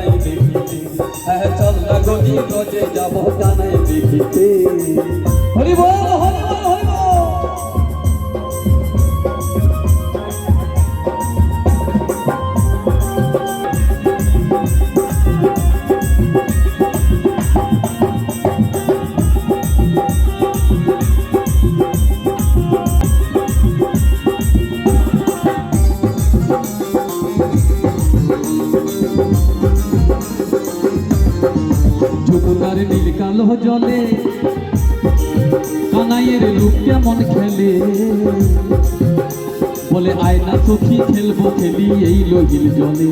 কানাই দেখিতে হ্যাঁ চল না গদি গজে যাব কানাই দেখিতে হরি বল হরি বল নীল কালো জলে কানাইয়ের লোক কেমন খেলে? বলে আয়না সখী খেলব, খেলি এই লোহিল জলে।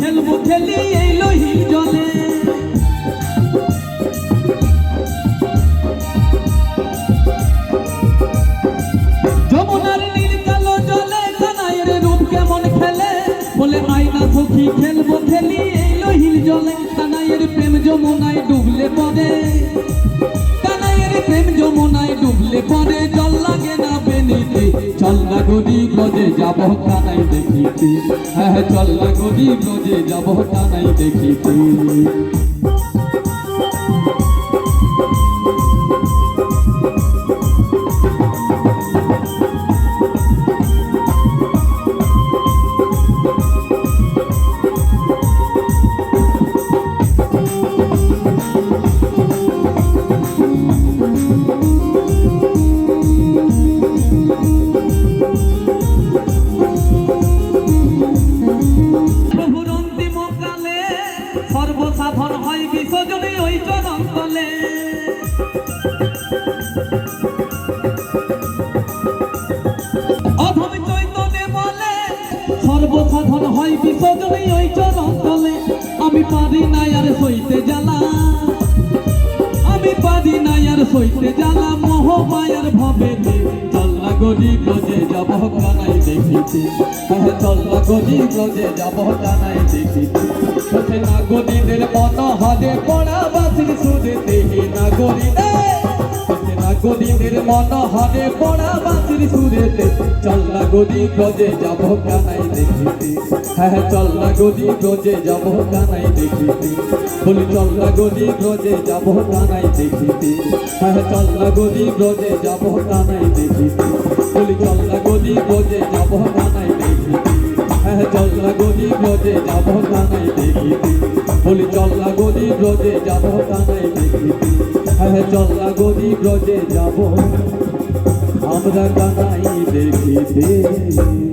খেলব, খেলি এই সখী খেলব খেলি এই লহিল জলে। কানাইয়ের প্রেম যমুনায় ডুবলে পরে কানাইয়ের প্রেম যমুনায় ডুবলে পরে জল লাগে না বেনিতে চল না গদি গজে যাব কানাই দেখিতে। হ্যাঁ হ্যাঁ, চল না গদি গজে যাব কানাই দেখিতে। সর্বসাধন হয় বিসর্জনে ওই চরণ তলে আমি পারি না আর সইতে জ্বালা। আমি পারি না আর সইতে জ্বালা। মোহ মায়ার ভবে চল্লা গদি গজে যাব কানাই দেখিতে। হ্যাঁ চল্লা গদি গজে যাব কানাই দেখিতে। সে না গদিদের মন হদে পড়া বাসির সুদে দেহি না না গদিদের মন হদে পড়া বাসির সুরেতে। চল্লা গদি গজে যাব কানাই দেখিতে। হ্যাঁ চল্লা গদি গজে যাব কানাই দেখিতে। বলি চল্লা গদি গজে যাব কানাই দেখিতে। হ্যাঁ চল্লা গদি গজে যাব কানাই দেখিতে। বলি চল্লা গদি গজে যাব কানাই দেখিতে। হ্যাঁ চল্লা গদি গজে যাব কানাই দেখিতে। বলি চল্লা গদি গজে যাব কানাই দেখিতে। হ্যাঁ চল না গদি গজে যাব। আমরা কানাই দেখিতে।